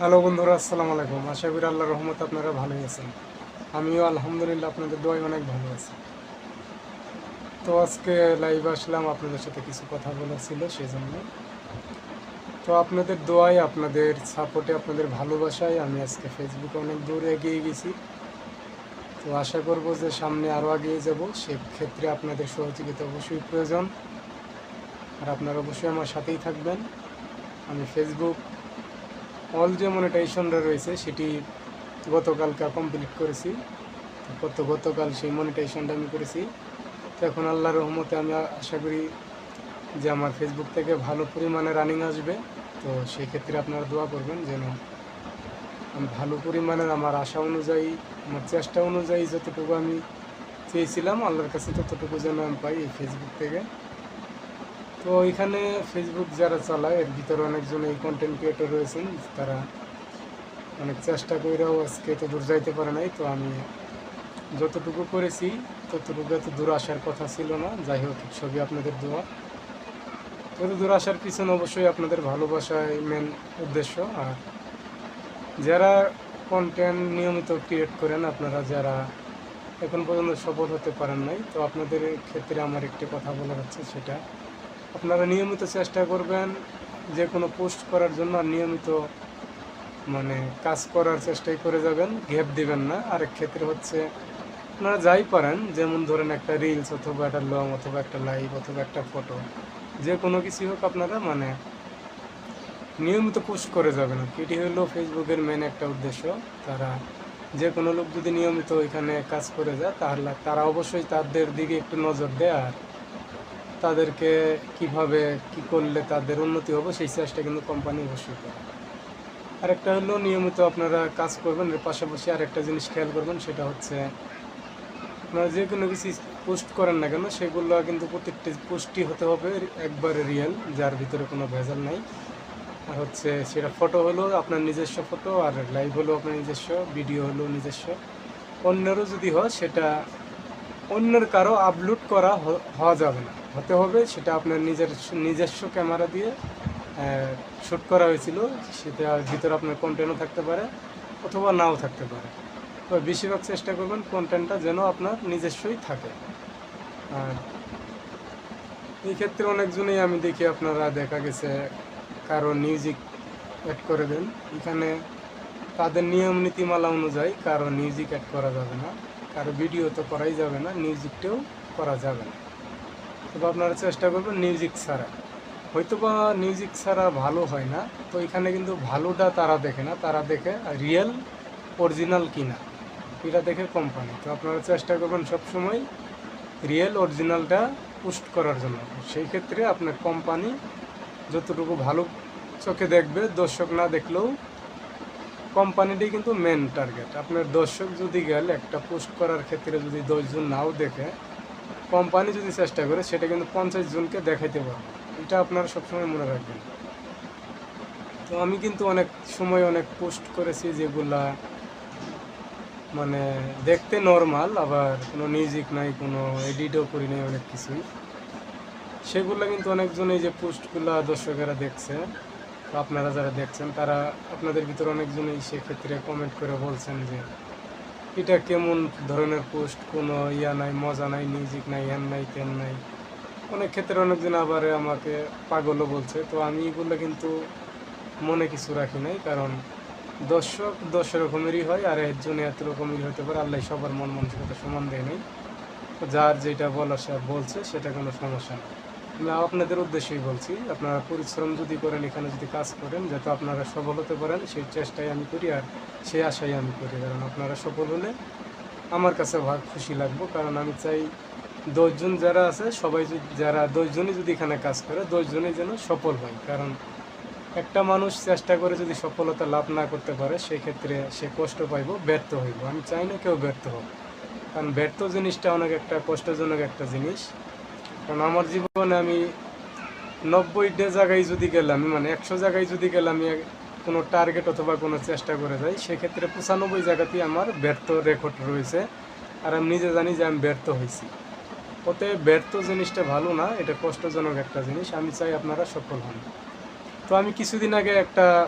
Hello বন্ধুরা, আসসালামু আলাইকুম। আশা করি আল্লাহ রহমত আপনারা ভালোই আছেন। আমিও আলহামদুলিল্লাহ আপনাদের দোয়াই অনেক ভালো আছি। তো আজকে লাইভ আসলাম আপনাদের সাথে কিছু কথা বলা ছিল সেই জন্য তো আপনাদের দোয়ায়, আপনাদের সাপোর্টে আপনাদের ভালোবাসায় আমি আজকে ফেসবুকে অনেক দূর এগিয়ে গেছি। তো আশা করব যে সামনে আরও এগিয়ে যাব। সেক্ষেত্রে আপনাদের সহযোগিতা অবশ্যই প্রয়োজন। আর আপনারা অবশ্যই আমার সাথেই থাকবেন। আমি ফেসবুক অল যে মনিটাইজেশনটা রয়েছে, সেটি গতকালকে কমপ্লিট করেছি। গত, গতকাল সেই মনিটাইজেশনটা আমি করেছি। তো এখন আল্লাহর রহমতে আমি আশা করি যে আমার ফেসবুক থেকে ভালো পরিমাণে রানিং আসবে। তো সেই ক্ষেত্রে আপনারা দোয়া করবেন যেন আমি ভালো পরিমাণের আমার আশা অনুযায়ী, আমার চেষ্টা অনুযায়ী যতটুকু আমি চেয়েছিলাম, আল্লাহর কাছে ততটুকু যেন আমি পাই এই ফেসবুক থেকে। তো এখানে ফেসবুক যারা চালায়, এর ভিতরে অনেকজন এই কন্টেন্ট ক্রিয়েটর রয়েছেন, তারা অনেক চেষ্টা করেও আজকে এত দূর যাইতে পারে নাই। তো আমি যতটুকু করেছি, ততটুকু এত দূর আসার কথা ছিল না। যাই হোক, সবই আপনাদের দোয়া। তত দূর আসার পিছনে অবশ্যই আপনাদের ভালোবাসাই মেন উদ্দেশ্য। আর যারা কন্টেন্ট নিয়মিত ক্রিয়েট করেন, আপনারা যারা এখন পর্যন্ত সফল হতে পারেন নাই, তো আপনাদের ক্ষেত্রে আমার একটি কথা বলার হচ্ছে সেটা আপনারা নিয়মিত চেষ্টা করবেন যে কোনো পোস্ট করার জন্য নিয়মিত মানে কাজ করার চেষ্টাই করে যাবেন গ্যাপ দিবেন না আরেক ক্ষেত্রে হচ্ছে আপনারা যাই পারেন, যেমন ধরেন একটা রিলস অথবা একটা লং অথবা একটা লাইভ অথবা একটা ফটো যে কোনো কিছু হোক আপনারা মানে নিয়মিত পোস্ট করে যাবেন। এটি হলো ফেসবুকের মেন একটা উদ্দেশ্য তারা যে কোনো লোক যদি নিয়মিত এখানে কাজ করে যায়, তাহলে তারা অবশ্যই তাদের দিকে একটু নজর দেয় আর তাদেরকে কীভাবে, কি করলে তাদের উন্নতি হবে, সেই চেষ্টা কিন্তু কোম্পানি অবশ্যই করে। আরেকটা হলো, নিয়মিত আপনারা কাজ করবেন, এর পাশাপাশি আরেকটা জিনিস খেয়াল করবেন, সেটা হচ্ছে আপনারা যে কোনো কিছু পোস্ট করেন না কেন, সেগুলো কিন্তু প্রত্যেকটি পোস্টই হতে হবে, একবারে রিয়েল যার ভিতরে কোনো ভেজাল নাই। আর হচ্ছে, সেটা ফটো হলো আপনার নিজস্ব ফটো আর লাইভ হলো আপনার নিজস্ব ভিডিও হলো নিজস্ব। অন্যেরও যদি হয়, সেটা অন্যের কারও আপলোড করা হওয়া যাবে না। হতে হবে সেটা আপনার নিজের, নিজস্ব ক্যামেরা দিয়ে শ্যুট করা হয়েছিল সেটার ভিতরে আপনার কন্টেন্টও থাকতে পারে অথবা নাও থাকতে পারে। তো বেশিরভাগ চেষ্টা করবেন কন্টেন্টটা যেন আপনার নিজস্বই থাকে। আর এই ক্ষেত্রে অনেকজনেই আমি দেখি আপনারা দেখা গেছে কারও মিউজিক অ্যাড করে দেন। এখানে তাদের নিয়ম নীতিমালা অনুযায়ী কারও মিউজিক অ্যাড করা যাবে না। কারও ভিডিও তো করাই যাবে না মিউজিকটাও করা যাবে না। তবে আপনারা চেষ্টা করবেন মিউজিক ছাড়া। হয়তো বা মিউজিক ছাড়া ভালো হয় না, তো এখানে কিন্তু ভালোটা তারা দেখে না, তারা দেখে রিয়েল অরিজিনাল কিনা। এটা দেখে কোম্পানি তো আপনারা চেষ্টা করবেন সবসময় রিয়েল অরিজিনালটা পোস্ট করার জন্য। সেই ক্ষেত্রে আপনার কোম্পানি যতটুকু ভালো চোখে দেখবে, দর্শক না দেখলেও কোম্পানিটাই কিন্তু মেন টার্গেট আপনার দর্শক যদি গেলে, একটা পোস্ট করার ক্ষেত্রে যদি দশজন নাও দেখে কোম্পানি যদি চেষ্টা করে, সেটা কিন্তু পঞ্চাশ জনকে দেখাইতে পারবে। এটা আপনারা সবসময় মনে রাখবেন। তো আমি কিন্তু অনেক সময় অনেক পোস্ট করেছি যেগুলা মানে দেখতে নর্মাল আবার কোনো মিউজিক নাই, কোনো এডিটও করি নাই অনেক কিছুই। সেগুলো কিন্তু অনেকজন এই যে পোস্টগুলো দর্শকেরা দেখছে। আপনারা যারা দেখছেন, তারা আপনাদের ভিতরে অনেকজনই সেক্ষেত্রে কমেন্ট করে বলছেন যে, এটা কেমন ধরনের পোস্ট কোনো ইয়া নাই, মজা নাই মিউজিক নাই হ্যান নাই, তেন নাই। অনেক ক্ষেত্রে অনেকজন আবার আমাকে পাগলও বলছে। তো আমি এগুলো কিন্তু মনে কিছু রাখি নাই, কারণ দর্শক দশ রকমেরই হয়, আর একজনে এত রকমেরই হতে পারে, আল্লাহ সবার মন মানসিকতা সমান দেয় নাই। যার যেটা বলার সে বলছে, সেটা কোনো সমস্যা না আমি আপনাদের উদ্দেশ্যেই বলছি, আপনারা পরিশ্রম যদি করেন, এখানে যদি কাজ করেন, যাতে আপনারা সফল হতে পারেন, সেই চেষ্টাই আমি করি আর সেই আশাই আমি করি, কারণ আপনারা সফল হলে আমার কাছে ভাগ খুশি লাগবো, কারণ আমি চাই দশজন যারা আছে, সবাই যারা দশজনই যদি এখানে কাজ করে, দশজনই যেন সফল হয়, কারণ একটা মানুষ চেষ্টা করে যদি সফলতা লাভ না করতে পারে, সেক্ষেত্রে সে কষ্ট পাইব, ব্যর্থ হইব। আমি চাই না কেউ ব্যর্থ হোক, কারণ ব্যর্থ জিনিসটা অনেক একটা কষ্টজনক একটা জিনিস। কারণ আমার জীবনে আমি নব্বইটা জায়গায় যদি গেলাম মানে একশো জায়গায় যদি গেলাম কোনো টার্গেট অথবা কোনো চেষ্টা করে যাই সেক্ষেত্রে পঁচানব্বই জায়গাতেই আমার ব্যর্থ রেকর্ড রয়েছে। আর আমি নিজে জানি যে আমি ব্যর্থ হয়েছি। ওতে ব্যর্থ জিনিসটা ভালো না এটা কষ্টজনক একটা জিনিস। আমি চাই আপনারা সফল হন। তো আমি কিছুদিন আগে একটা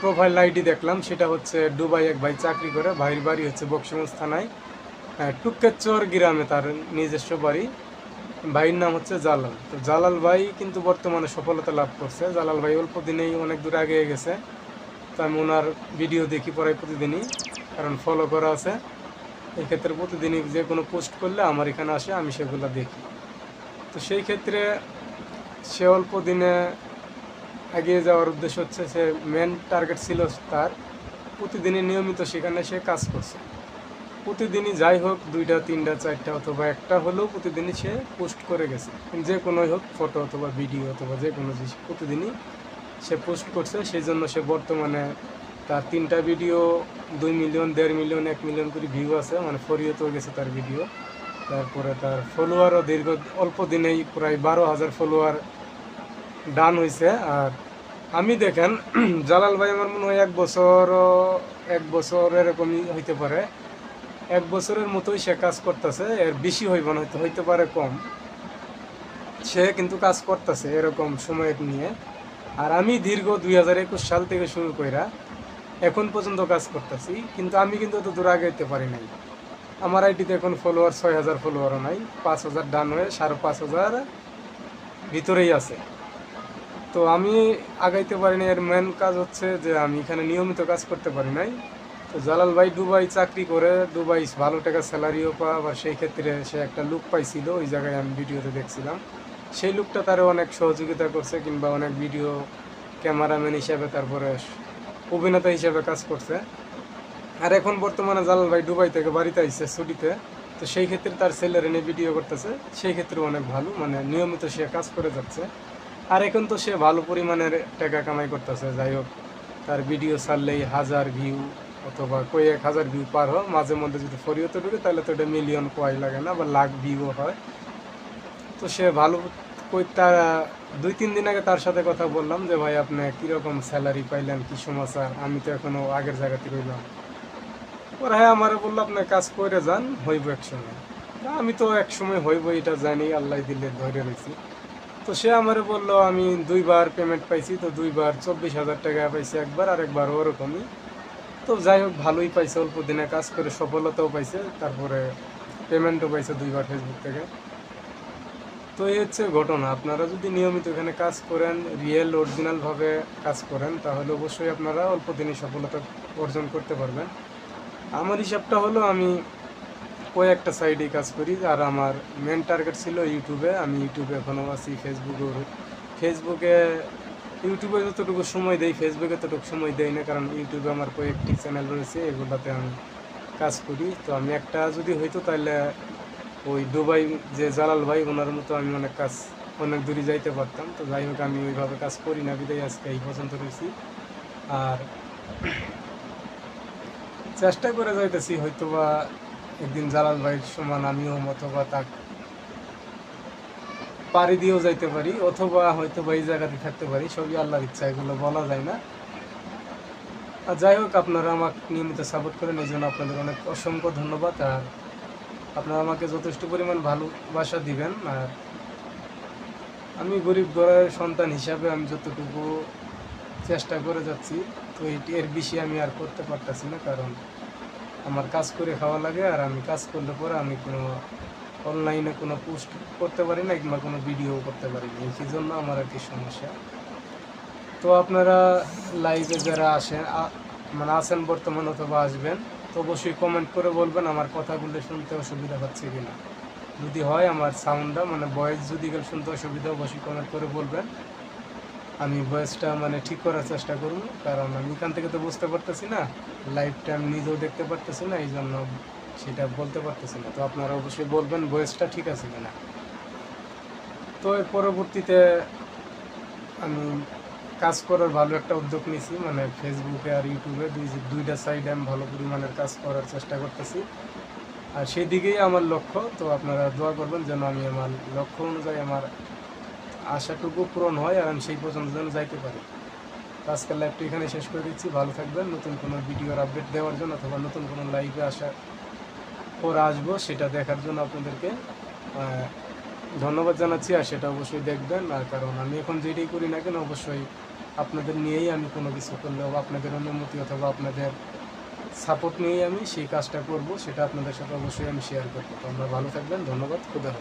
প্রোফাইল আইডি দেখলাম সেটা হচ্ছে দুবাই এক ভাই চাকরি করে ভাইয়ের বাড়ি হচ্ছে বক্সিগঞ্জ থানায়। আহ, টুক্কেচর গ্রামে তার নিজস্ব বাড়ি। ভাইয়ের নাম হচ্ছে জালাল। তো জালাল ভাই কিন্তু বর্তমানে সফলতা লাভ করছে। জালাল ভাই অল্প দিনেই অনেক দূর আগে গেছে। তো আমি ওনার ভিডিও দেখি পরে প্রতিদিনই, কারণ ফলো করা আছে। এক্ষেত্রে প্রতিদিনই যে কোনো পোস্ট করলে আমার এখানে আসে, আমি সেগুলো দেখি। তো সেই ক্ষেত্রে সে অল্প দিনে এগিয়ে যাওয়ার উদ্দেশ্য হচ্ছে সে মেন টার্গেট ছিল তার। প্রতিদিনই নিয়মিত সেখানে সে কাজ করছে। প্রতিদিনই যাই হোক, দুইটা, তিনটা, চারটা অথবা একটা হলেও প্রতিদিনই সে পোস্ট করে গেছে। যে কোনোই হোক ফটো অথবা ভিডিও অথবা যে কোনো জিনিস প্রতিদিনই সে পোস্ট করছে। সেই জন্য সে বর্তমানে তার তিনটা ভিডিও দুই মিলিয়ন দেড় মিলিয়ন এক মিলিয়ন করে ভিউ আছে। মানে ফরিয়েতেও গেছে তার ভিডিও তারপরে তার ফলোয়ারও দীর্ঘ, অল্প দিনেই প্রায় বারো হাজার ফলোয়ার ডান হয়েছে আর আমি দেখেন, জালাল ভাই আমার মনে হয় এক বছর এক বছর এরকমই হইতে পারে। এক বছরের মতোই সে কাজ করতেছে, এর বেশি হইব না, হয়তো হইতে পারে কম। সে কিন্তু কাজ করতেছে এরকম সময় নিয়ে। আর আমি দীর্ঘ দুই হাজার একুশ সাল থেকে শুরু কইরা এখন পর্যন্ত কাজ করতেছি, কিন্তু আমি কিন্তু অত দূর আগে যেতে পারি নাই। আমার আইডিতে এখন ফলোয়ার ছয় হাজার ফলোয়ারও নাই, পাঁচ হাজার ডান হয়ে সাড়ে পাঁচ হাজার ভিতরেই আছে। তো আমি আগাইতে পারি না এর মেন কাজ হচ্ছে যে আমি এখানে নিয়মিত কাজ করতে পারি নাই। জালাল ভাই দুবাই চাকরি করে, দুবাই ভালো টাকা স্যালারিও পা আবার সেই ক্ষেত্রে সে একটা লুক পাইছিল, ওই জায়গায় আমি ভিডিওতে দেখছিলাম। সেই লুকটা তারও অনেক সহযোগিতা করছে, কিংবা অনেক ভিডিও ক্যামেরাম্যান হিসাবে তারপরে অভিনেতা হিসাবে কাজ করছে। আর এখন বর্তমানে জালাল ভাই দুবাই থেকে বাড়িতে আইসে ছুটিতে। তো সেই ক্ষেত্রে তার ছেলের এনে ভিডিও করতেছে, সেই ক্ষেত্রে অনেক ভালো মানে নিয়মিত সে কাজ করে যাচ্ছে। আর এখন তো সে ভালো পরিমাণের টাকা কামাই করতেছে, যাই হোক, তার ভিডিও ছাড়লেই হাজার ভিউ অথবা কয়েক হাজার ভিউ পার হয়, মাঝে মধ্যে যদি ফরিয়তে ঢুকে, তাহলে তো এটা মিলিয়ন কয় লাগে না, বা লাখ ভিউও হয়। তো সে ভালো কই তার, দুই তিন দিন আগে তার সাথে কথা বললাম যে, ভাই, আপনি কীরকম স্যালারি পাইলেন, কী সমাচার আমি তো এখনও আগের জায়গাতে রইলাম ওর হ্যাঁ আমার বলল, আপনি কাজ করে যান, হইব এক সময়। আমি তো এক সময় হইব, এটা জানি, আল্লাহ দিলে ধরে রয়েছি তো সে আমারে বলল, আমি দুইবার পেমেন্ট পাইছি, তো দুইবার চব্বিশ হাজার টাকা পাইছি একবার আর একবার ওরকমই। তো যাই হোক, ভালোই পাইছে, অল্প দিনে কাজ করে সফলতাও পাইছে, তারপরে পেমেন্টও পাইছে দুইবার ফেসবুক থেকে। তো এই হচ্ছে ঘটনা। আপনারা যদি নিয়মিত এখানে কাজ করেন রিয়েল অরিজিনালভাবে কাজ করেন, তাহলে অবশ্যই আপনারা অল্প দিনে সফলতা অর্জন করতে পারবেন। আমার হিসাবটা হলো, আমি কয়েকটা সাইডেই কাজ করি, আর আমার মেন টার্গেট ছিল ইউটিউবে আমি ইউটিউবে এখনও আছি ফেসবুকে ফেসবুকে ইউটিউবে যতটুকু সময় দেই ফেসবুকে ততটুকু সময় দেই না, কারণ ইউটিউবে আমার কয়েকটি চ্যানেল রয়েছে, এগুলোতে আমি কাজ করি। তো আমি একটা যদি হইতো তাহলে ওই দুবাই যে জালাল ভাই, ওনার মতো আমি অনেক কাজ, অনেক দূরে যাইতে পারতাম। তো যাই হোক, আমি ওইভাবে কাজ করি না, বিদায় আজকে এই পছন্দ রয়েছি আর চেষ্টা করে যাইতেছি, হয়তোবা একদিন জালাল ভাইয়ের সমান আমিও অথবা তাক পাড়ি দিয়েও যাইতে পারি, অথবা হয়তো বা এই জায়গাতে থাকতে পারি, সবই আল্লাহর ইচ্ছা, এগুলো বলা যায় না। আর যাই হোক, আপনারা আমাকে নিয়মিত সাপোর্ট করেন, এই জন্য আপনাদের অনেক অসংখ্য ধন্যবাদ। আর আপনারা আমাকে যথেষ্ট পরিমাণ ভালোবাসা দিবেন। আর আমি গরিব ঘরের সন্তান হিসাবে আমি যতটুকু চেষ্টা করে যাচ্ছি, তো এটি এর বেশি আমি আর করতে পারতেছি না, কারণ আমার কাজ করে খাওয়া লাগে, আর আমি কাজ করলে পরে আমি কোনো অনলাইনে কোনো পোস্ট করতে পারি না কিংবা কোনো ভিডিও করতে পারি না, এই জন্য আমার কি সমস্যা। তো আপনারা লাইভে যারা আসেন মানে আসেন বর্তমান অথবা আসবেন, তো অবশ্যই কমেন্ট করে বলবেন আমার কথাগুলো শুনতে অসুবিধা হচ্ছে কি না যদি হয় আমার সাউন্ডটা মানে ভয়েস যদি কেউ শুনতে অসুবিধা, অবশ্যই কমেন্ট করে বলবেন। আমি ভয়েসটা মানে ঠিক করার চেষ্টা করব, কারণ আমি এখান থেকে তো বুঝতে পারতেছি না লাইভটা আমি নিজেও দেখতে পারতেছি না এই জন্য সেটা বলতে পারতেছি না। তো আপনারা অবশ্যই বলবেন ভয়েসটা ঠিক আছে কিনা। তো এর পরবর্তীতে আমি কাজ করার ভালো একটা উদ্যোগ নিয়েছি। মানে ফেসবুকে আর ইউটিউবে দুই দুইটা সাইডে আমি ভালো পরিমাণের কাজ করার চেষ্টা করতেছি। আর সেই দিকেই আমার লক্ষ্য। তো আপনারা দোয়া করবেন যেন আমি আমার লক্ষ্য অনুযায়ী আমার আশাটুকু পূরণ হয় আর আমি সেই পর্যন্ত যেন যাইতে পারি। আজকের লাইভটি এখানে শেষ করে দিচ্ছি। ভালো থাকবেন। নতুন কোনো ভিডিওর আপডেট দেওয়ার জন্য অথবা নতুন কোনো লাইভে আসার পর আসব, সেটা দেখার জন্য আপনাদেরকে ধন্যবাদ জানাচ্ছি, আর সেটা অবশ্যই দেখবেন, আর কারণ আমি এখন যেটাই করি না কেন, অবশ্যই আপনাদের নিয়েই আমি কোনো কিছু করলেও আপনাদের অনুমতি অথবা আপনাদের সাপোর্ট নিয়েই আমি সেই কাজটা করব, সেটা আপনাদের সাথে অবশ্যই আমি শেয়ার করব তো আমরা ভালো থাকবেন, ধন্যবাদ, খুদা।